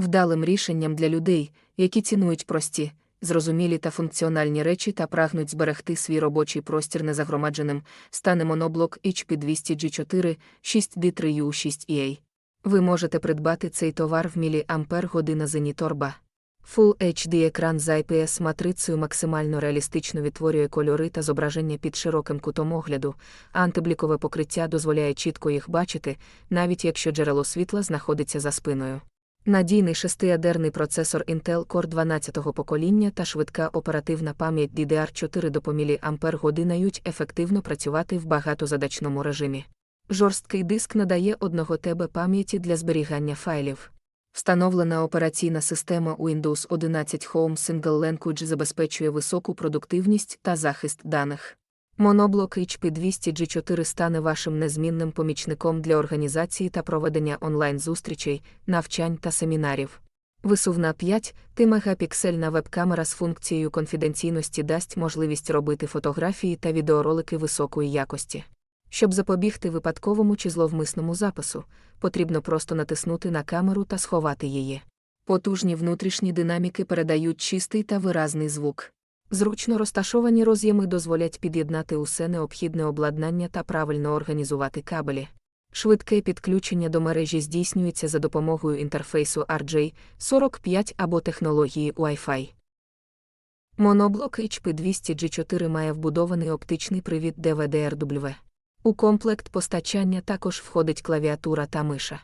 вдалим рішенням для людей, які цінують прості, зрозумілі та функціональні речі та прагнуть зберегти свій робочий простір незагромадженим, стане моноблок HP200G4 6D3U6EA. Ви можете придбати цей товар в міліампер година Зеніторба. Full HD екран з IPS матрицею максимально реалістично відтворює кольори та зображення під широким кутом огляду, антиблікове покриття дозволяє чітко їх бачити, навіть якщо джерело світла знаходиться за спиною. Надійний шестиядерний процесор Intel Core 12-го покоління та швидка оперативна пам'ять DDR4 до помілі дають ефективно працювати в багатозадачному режимі. Жорсткий диск надає 1 ТБ пам'яті для зберігання файлів. Встановлена операційна система Windows 11 Home Single Language забезпечує високу продуктивність та захист даних. Моноблок HP200G4 стане вашим незмінним помічником для організації та проведення онлайн-зустрічей, навчань та семінарів. Висувна 5 ти мегапіксельна веб-камера з функцією конфіденційності дасть можливість робити фотографії та відеоролики високої якості. Щоб запобігти випадковому чи зловмисному запису, потрібно просто натиснути на камеру та сховати її. Потужні внутрішні динаміки передають чистий та виразний звук. Зручно розташовані роз'єми дозволять під'єднати усе необхідне обладнання та правильно організувати кабелі. Швидке підключення до мережі здійснюється за допомогою інтерфейсу RJ45 або технології Wi-Fi. Моноблок HP200G4 має вбудований оптичний привід DVD-RW. У комплект постачання також входить клавіатура та миша.